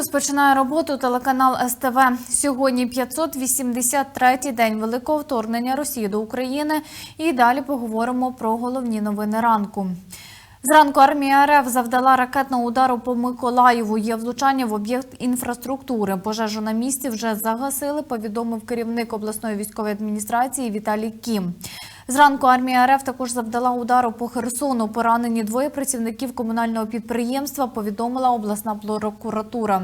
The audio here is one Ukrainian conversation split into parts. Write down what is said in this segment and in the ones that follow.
розпочинає роботу телеканал СТВ. Сьогодні 583-й день великого вторгнення Росії до України. І далі поговоримо про головні новини ранку. Зранку армія РФ завдала ракетного удару по Миколаєву. Є влучання в об'єкт інфраструктури. Пожежу на місці вже загасили. Повідомив керівник обласної військової адміністрації Віталій Кім. Зранку армія РФ також завдала удару по Херсону. Поранені двоє працівників комунального підприємства. Повідомила обласна прокуратура.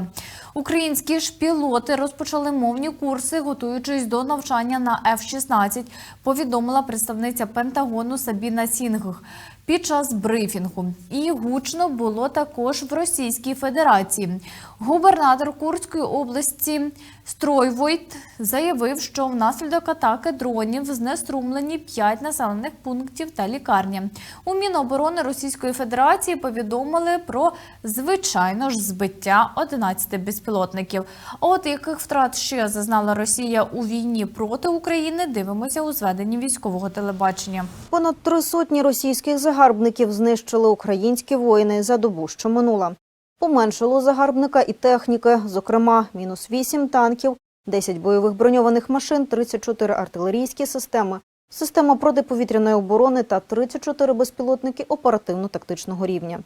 Українські ж пілоти розпочали мовні курси, готуючись до навчання на F-16, повідомила представниця Пентагону Сабіна Сінгх під час брифінгу. І гучно було також в Російській Федерації. Губернатор Курської області Стройвойт заявив, що внаслідок атаки дронів знеструмлені 5 населених пунктів та лікарні. У Міноборони Російської Федерації повідомили про звичайно ж збиття 11 безпілотників. От яких втрат ще зазнала Росія у війні проти України, дивимося у зведенні військового телебачення. Понад три сотні російських загарбників знищили українські воїни за добу, що минула. Поменшало загарбника і техніки, зокрема, мінус 8 танків, 10 бойових броньованих машин, 34 артилерійські системи, система протиповітряної оборони та 34 безпілотники оперативно-тактичного рівня.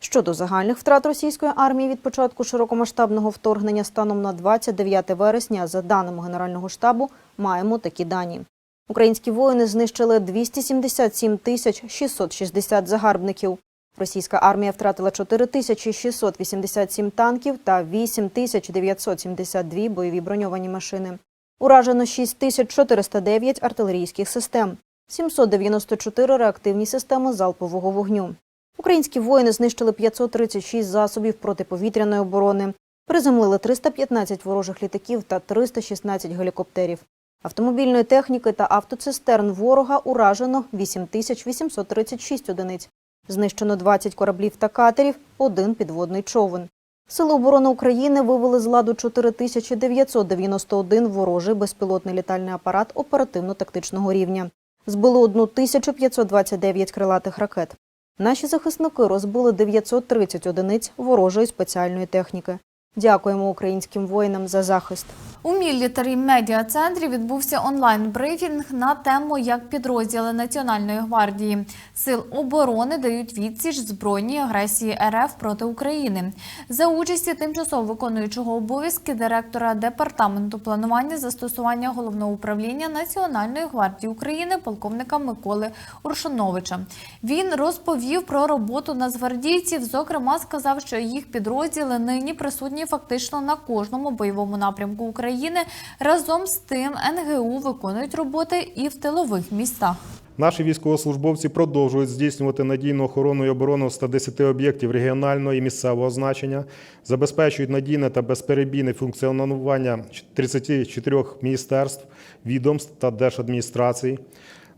Щодо загальних втрат російської армії від початку широкомасштабного вторгнення станом на 29 вересня, за даними Генерального штабу, маємо такі дані. Українські воїни знищили 277 тисяч 660 загарбників. Російська армія втратила 4687 танків та 8972 бойові броньовані машини. Уражено 6409 артилерійських систем, 794 реактивні системи залпового вогню. Українські воїни знищили 536 засобів протиповітряної оборони, приземлили 315 ворожих літаків та 316 гелікоптерів. Автомобільної техніки та автоцистерн ворога уражено 8836 одиниць. Знищено 20 кораблів та катерів, один підводний човен. Сили оборони України вивели з ладу 4991 ворожий безпілотний літальний апарат оперативно-тактичного рівня. Збили 1529 крилатих ракет. Наші захисники розбили 930 одиниць ворожої спеціальної техніки. Дякуємо українським воїнам за захист. У мілітарі медіа центрі відбувся онлайн брифінг на тему, як підрозділи Національної гвардії сил оборони дають відсіч збройній агресії РФ проти України за участі тимчасово виконуючого обов'язки директора департаменту планування застосування головного управління Національної гвардії України полковника Миколи Уршановича. Він розповів про роботу нацгвардійців. Зокрема, сказав, що їх підрозділи нині присутні фактично на кожному бойовому напрямку України. Разом з тим НГУ виконують роботи і в тилових містах. Наші військовослужбовці продовжують здійснювати надійну охорону і оборону 110 об'єктів регіонального і місцевого значення, забезпечують надійне та безперебійне функціонування 34 міністерств, відомств та держадміністрацій,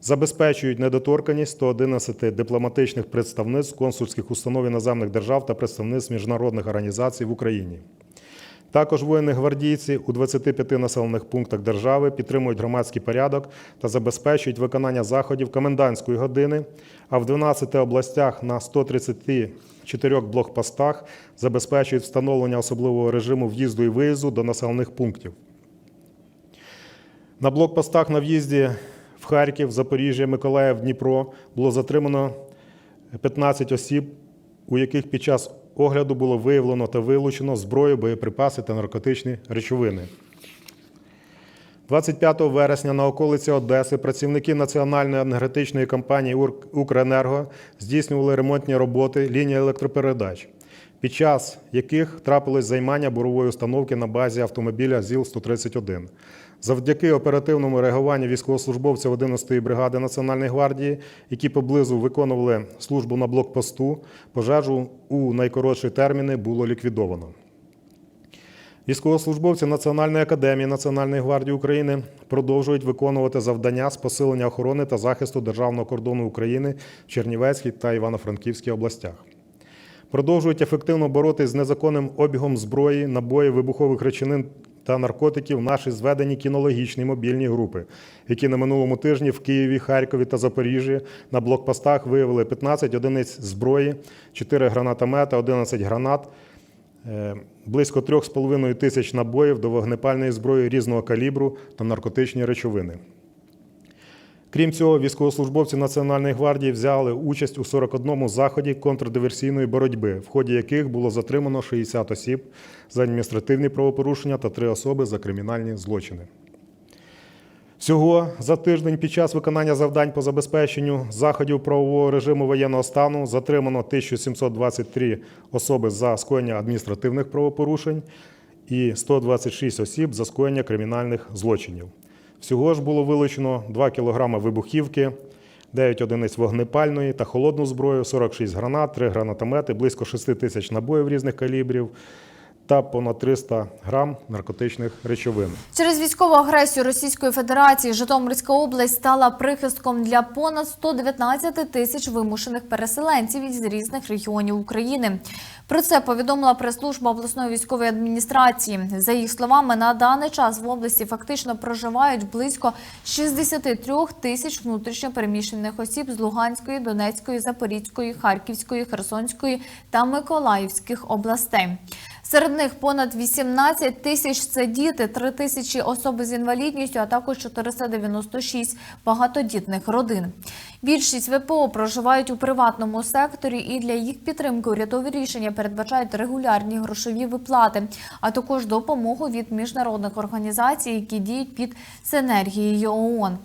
забезпечують недоторканність 111 дипломатичних представництв консульських установ іноземних держав та представництв міжнародних організацій в Україні. Також воїни-гвардійці у 25 населених пунктах держави підтримують громадський порядок та забезпечують виконання заходів комендантської години, а в 12 областях на 134 блокпостах забезпечують встановлення особливого режиму в'їзду і виїзду до населених пунктів. На блокпостах на в'їзді Харків, Запоріжжя, Миколаїв, Дніпро було затримано 15 осіб, у яких під час огляду було виявлено та вилучено зброю, боєприпаси та наркотичні речовини. 25 вересня на околиці Одеси працівники Національної енергетичної компанії Укренерго здійснювали ремонтні роботи лінії електропередач, під час яких трапилось займання бурової установки на базі автомобіля ЗІЛ-131. Завдяки оперативному реагуванню військовослужбовців 11-ї бригади Національної гвардії, які поблизу виконували службу на блокпосту, пожежу у найкоротші терміни було ліквідовано. Військовослужбовці Національної академії Національної гвардії України продовжують виконувати завдання з посилення охорони та захисту державного кордону України в Чернівецькій та Івано-Франківській областях. Продовжують ефективно боротись з незаконним обігом зброї, набоїв, вибухових речовин та наркотиків наші зведені кінологічні мобільні групи, які на минулому тижні в Києві, Харкові та Запоріжжі на блокпостах виявили 15 одиниць зброї, 4 гранатомета, 11 гранат, е, близько 3,5 тисяч набоїв до вогнепальної зброї різного калібру та наркотичні речовини. Крім цього, військовослужбовці Національної гвардії взяли участь у 41 заході контрдиверсійної боротьби, в ході яких було затримано 60 осіб за адміністративні правопорушення та 3 особи за кримінальні злочини. Всього за тиждень під час виконання завдань по забезпеченню заходів правового режиму воєнного стану затримано 1723 особи за скоєння адміністративних правопорушень і 126 осіб за скоєння кримінальних злочинів. Всього ж було вилучено 2 кг вибухівки, 9 одиниць вогнепальної та холодну зброю, 46 гранат, 3 гранатомети, близько 6 тисяч набоїв різних калібрів та понад 300 грам наркотичних речовин. Через військову агресію Російської Федерації Житомирська область стала прихистком для понад 119 тисяч вимушених переселенців із різних регіонів України. Про це повідомила прес-служба обласної військової адміністрації. За їх словами, на даний час в області фактично проживають близько 63 тисяч внутрішньо переміщених осіб з Луганської, Донецької, Запорізької, Харківської, Херсонської та Миколаївських областей. Серед них понад 18 тисяч це діти, 3 тисячі особи з інвалідністю, а також 496 багатодітних родин. Більшість ВПО проживають у приватному секторі, і для їх підтримки урядові рішення передбачають регулярні грошові виплати, а також допомогу від міжнародних організацій, які діють під синергією ООН.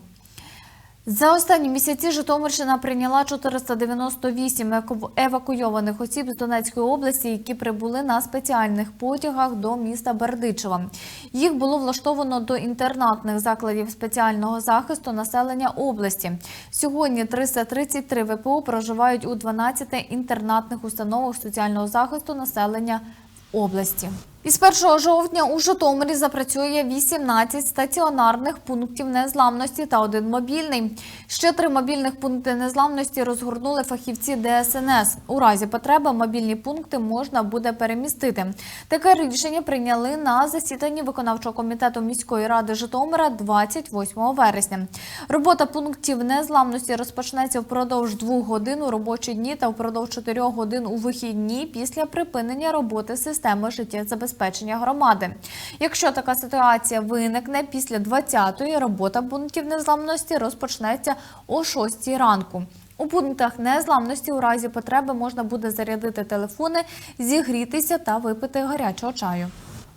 За останні місяці Житомирщина прийняла 498 еку- евакуйованих осіб з Донецької області, які прибули на спеціальних потягах до міста Бердичева. Їх було влаштовано до інтернатних закладів спеціального захисту населення області. Сьогодні 333 ВПО проживають у 12 інтернатних установах соціального захисту населення області. Із 1 жовтня у Житомирі запрацює 18 стаціонарних пунктів незламності та один мобільний. Ще три мобільних пункти незламності розгорнули фахівці ДСНС. У разі потреби мобільні пункти можна буде перемістити. Таке рішення прийняли на засіданні виконавчого комітету міської ради Житомира 28 вересня. Робота пунктів незламності розпочнеться впродовж двох годин у робочі дні та впродовж чотирьох годин у вихідні після припинення роботи системи життєзабезпечення громади. Якщо така ситуація виникне після 20-ї, робота пунктів незламності розпочнеться о 6-й ранку. У пунктах незламності у разі потреби можна буде зарядити телефони, зігрітися та випити гарячого чаю.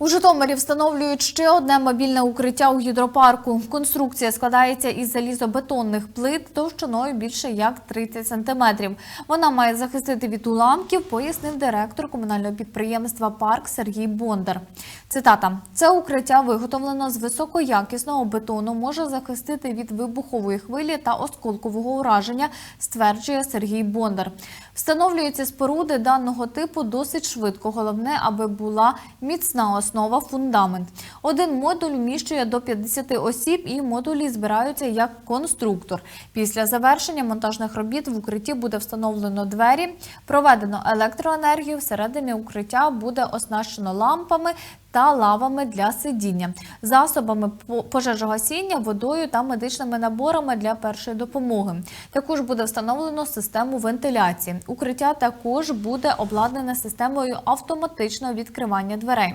У Житомирі встановлюють ще одне мобільне укриття у гідропарку. Конструкція складається із залізобетонних плит товщиною більше як 30 сантиметрів. Вона має захистити від уламків, пояснив директор комунального підприємства Парк Сергій Бондар. Цитата: це укриття виготовлено з високоякісного бетону, може захистити від вибухової хвилі та осколкового ураження, стверджує Сергій Бондар. Встановлюються споруди даного типу досить швидко. Головне, аби була міцна основа фундамент. Один модуль вміщує до 50 осіб, і модулі збираються як конструктор. Після завершення монтажних робіт в укритті буде встановлено двері, проведено електроенергію. Всередині укриття буде оснащено лампами та лавами для сидіння, засобами по- пожежогасіння, водою та медичними наборами для першої допомоги. Також буде встановлено систему вентиляції. Укриття також буде обладнане системою автоматичного відкривання дверей.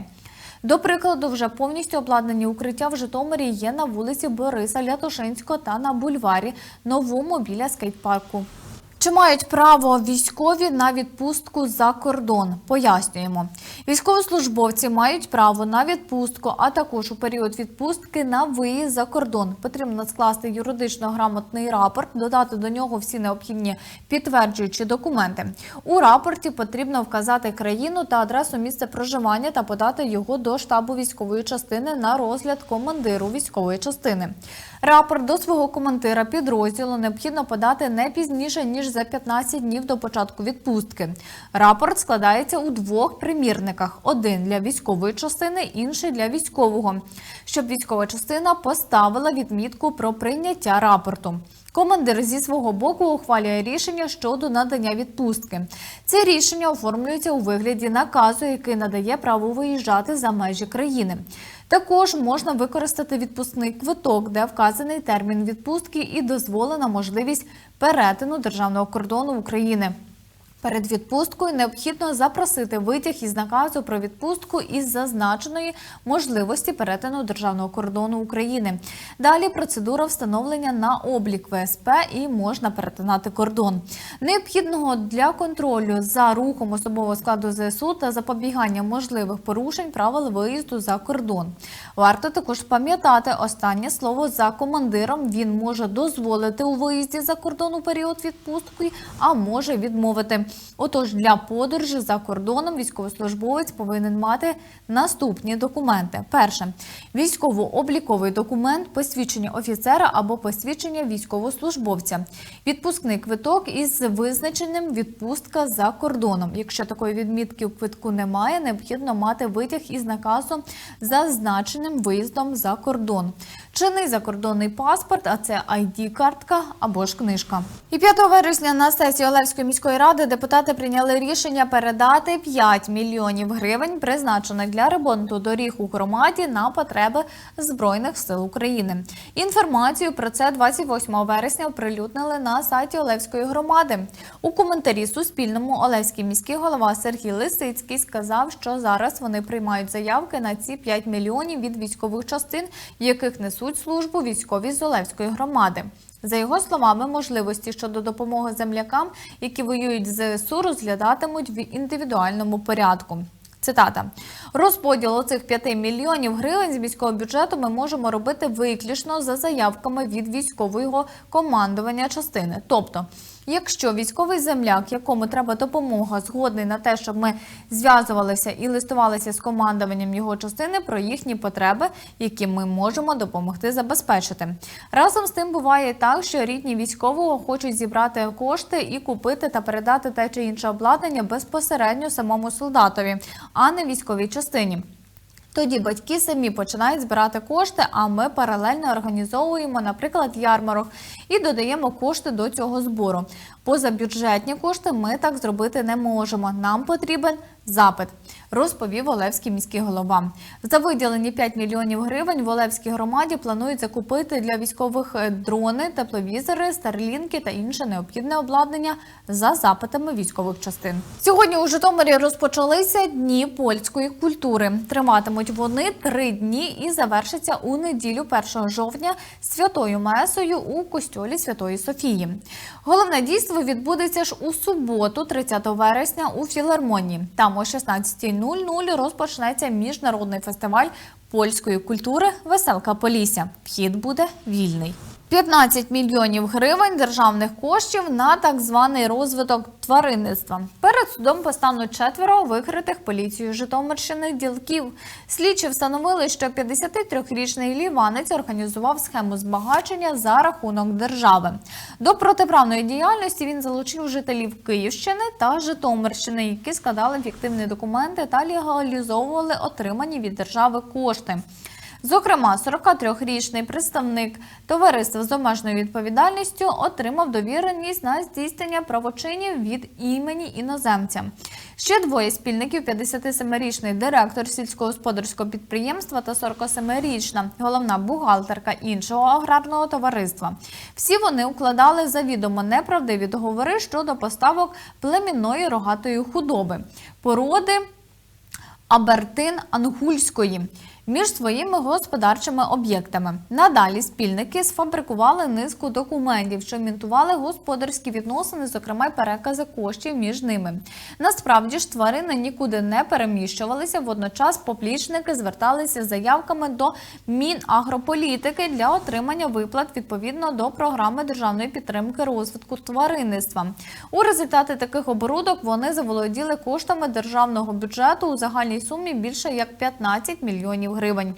До прикладу, вже повністю обладнані укриття в Житомирі є на вулиці Бориса Лятошинського та на бульварі Новому біля скейт-парку. Чи мають право військові на відпустку за кордон? Пояснюємо. Військовослужбовці мають право на відпустку, а також у період відпустки на виїзд за кордон. Потрібно скласти юридично грамотний рапорт, додати до нього всі необхідні підтверджуючі документи. У рапорті потрібно вказати країну та адресу місця проживання та подати його до штабу військової частини на розгляд командиру військової частини. Рапорт до свого командира підрозділу необхідно подати не пізніше ніж за 15 днів до початку відпустки. Рапорт складається у двох примірниках: один для військової частини, інший для військового, щоб військова частина поставила відмітку про прийняття рапорту. Командир зі свого боку ухвалює рішення щодо надання відпустки. Це рішення оформлюється у вигляді наказу, який надає право виїжджати за межі країни. Також можна використати відпускний квиток, де вказаний термін відпустки і дозволена можливість перетину державного кордону України. Перед відпусткою необхідно запросити витяг із наказу про відпустку із зазначеної можливості перетину державного кордону України. Далі процедура встановлення на облік ВСП і можна перетинати кордон. Необхідного для контролю за рухом особового складу ЗСУ та запобігання можливих порушень правил виїзду за кордон. Варто також пам'ятати останнє слово за командиром. Він може дозволити у виїзді за кордон у період відпустки, а може відмовити. Отож, для подорожі за кордоном військовослужбовець повинен мати наступні документи: перше військово-обліковий документ, посвідчення офіцера або посвідчення військовослужбовця, відпускний квиток із визначенням відпустка за кордоном. Якщо такої відмітки у квитку немає, необхідно мати витяг із наказом за зазначеним виїздом за кордон. Чинний закордонний паспорт, а це ID-картка або ж книжка. І 5 вересня на сесії Олевської міської ради депутати прийняли рішення передати 5 мільйонів гривень, призначених для ремонту доріг у громаді на потреби Збройних сил України. Інформацію про це 28 вересня оприлюднили на сайті Олевської громади. У коментарі Суспільному Олевський міський голова Сергій Лисицький сказав, що зараз вони приймають заявки на ці 5 мільйонів від військових частин, яких несуть службу військові з Олевської громади. За його словами, можливості щодо допомоги землякам, які воюють з ЗСУ, розглядатимуть в індивідуальному порядку. Цитата: розподіл оцих 5 мільйонів гривень з міського бюджету ми можемо робити виключно за заявками від військового командування частини. Тобто, якщо військовий земляк, якому треба допомога, згодний на те, щоб ми зв'язувалися і листувалися з командуванням його частини про їхні потреби, які ми можемо допомогти забезпечити. Разом з тим буває так, що рідні військового хочуть зібрати кошти і купити та передати те чи інше обладнання безпосередньо самому солдатові, а не військовій частині. Тоді батьки самі починають збирати кошти, а ми паралельно організовуємо, наприклад, ярмарок і додаємо кошти до цього збору. Позабюджетні кошти ми так зробити не можемо. Нам потрібен запит, розповів Олевський міський голова. За виділені 5 мільйонів гривень в Олевській громаді планують закупити для військових е, дрони, тепловізори, старлінки та інше необхідне обладнання за запитами військових частин. Сьогодні у Житомирі розпочалися дні польської культури. Триватимуть вони три дні і завершаться у неділю 1 жовтня святою месою у костьолі Святої Софії. Головне дійство відбудеться ж у суботу, 30 вересня, у філармонії. Там о 16.00 розпочнеться міжнародний фестиваль польської культури Веселка Полісся. Вхід буде вільний. 15 мільйонів гривень державних коштів на так званий розвиток тваринництва. Перед судом постануть четверо викритих поліцією Житомирщини ділків. Слідчі встановили, що 53-річний ліванець організував схему збагачення за рахунок держави. До протиправної діяльності він залучив жителів Київщини та Житомирщини, які складали фіктивні документи та легалізовували отримані від держави кошти. Зокрема, 43-річний представник товариства з обмеженою відповідальністю отримав довіреність на здійснення правочинів від імені іноземця. Ще двоє спільників: 57-річний директор сільськогосподарського підприємства та 47-річна головна бухгалтерка іншого аграрного товариства. Всі вони укладали завідомо неправдиві договори щодо поставок племінної рогатої худоби, породи Абертин Ангульської між своїми господарчими об'єктами. Надалі спільники сфабрикували низку документів, що імітували господарські відносини, зокрема й перекази коштів між ними. Насправді ж тварини нікуди не переміщувалися. Водночас поплічники зверталися з заявками до Мінагрополітики для отримання виплат відповідно до програми державної підтримки розвитку тваринництва. У результаті таких оборудок вони заволоділи коштами державного бюджету у загальній сумі більше як 15 мільйонів гривень.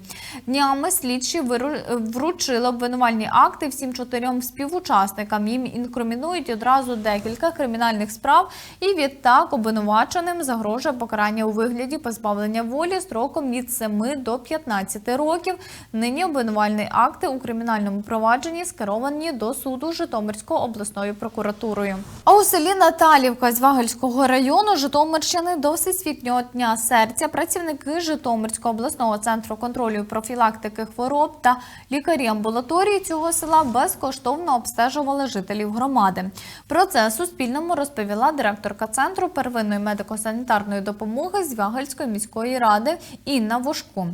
Днями слідчі вручили обвинувальні акти всім чотирьом співучасникам. Їм інкримінують одразу декілька кримінальних справ, і відтак обвинуваченим загрожує покарання у вигляді позбавлення волі строком від 7 до 15 років. Нині обвинувальні акти у кримінальному провадженні скеровані до суду Житомирською обласною прокуратурою. А у селі Наталівка з Звагельського району Житомирщини до Всесвітнього дня серця працівники Житомирського обласного центру центру контролю і профілактики хвороб та лікарі амбулаторії цього села безкоштовно обстежували жителів громади. Про це Суспільному розповіла директорка центру первинної медико-санітарної допомоги Звягельської міської ради Інна Вошко.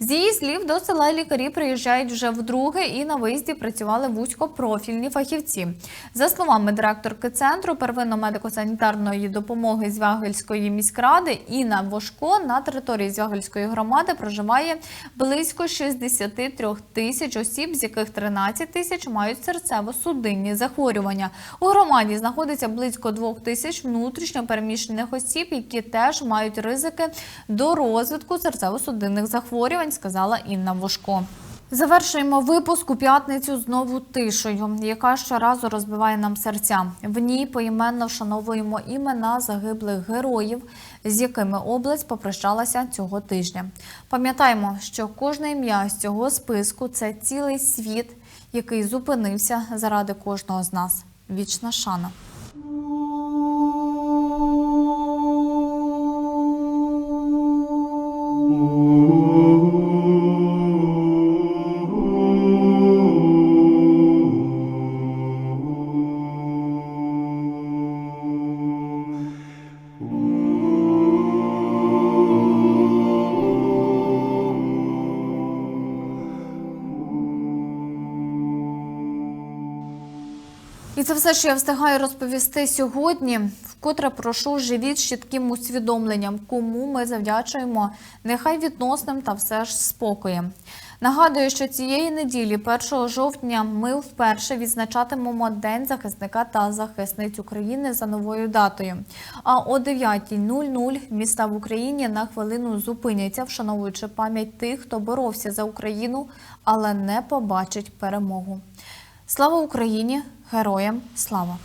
З її слів, до села лікарі приїжджають вже вдруге і на виїзді працювали вузькопрофільні фахівці. За словами директорки центру первинно-медико-санітарної допомоги Звягельської міськради Інна Вошко на території Звягельської громади проживає близько 63 тисяч осіб, з яких 13 тисяч мають серцево-судинні захворювання. У громаді знаходиться близько 2 тисяч внутрішньо переміщених осіб, які теж мають ризики до розвитку серцево-судинних захворювань, сказала Інна Вошко. Завершуємо випуск у п'ятницю знову тишою, яка щоразу розбиває нам серця. В ній поіменно вшановуємо імена загиблих героїв, з якими область попрощалася цього тижня. Пам'ятаємо, що кожне ім'я з цього списку це цілий світ, який зупинився заради кожного з нас. Вічна шана. Все, що я встигаю розповісти сьогодні. Вкотре прошу живіть з чітким усвідомленням, кому ми завдячуємо, нехай відносним та все ж спокоєм. Нагадую, що цієї неділі, 1 жовтня, ми вперше відзначатимемо День захисника та захисниць України за новою датою. А о 9.00 міста в Україні на хвилину зупиняться, вшановуючи пам'ять тих, хто боровся за Україну, але не побачить перемогу. Слава Україні! Героям слава!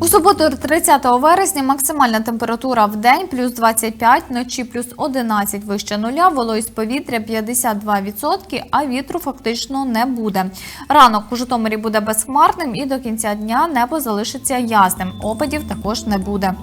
У суботу, 30 вересня, максимальна температура в день плюс 25, вночі плюс 11 вище нуля, вологість повітря 52%, а вітру фактично не буде. Ранок у Житомирі буде безхмарним і до кінця дня небо залишиться ясним. Опадів також не буде.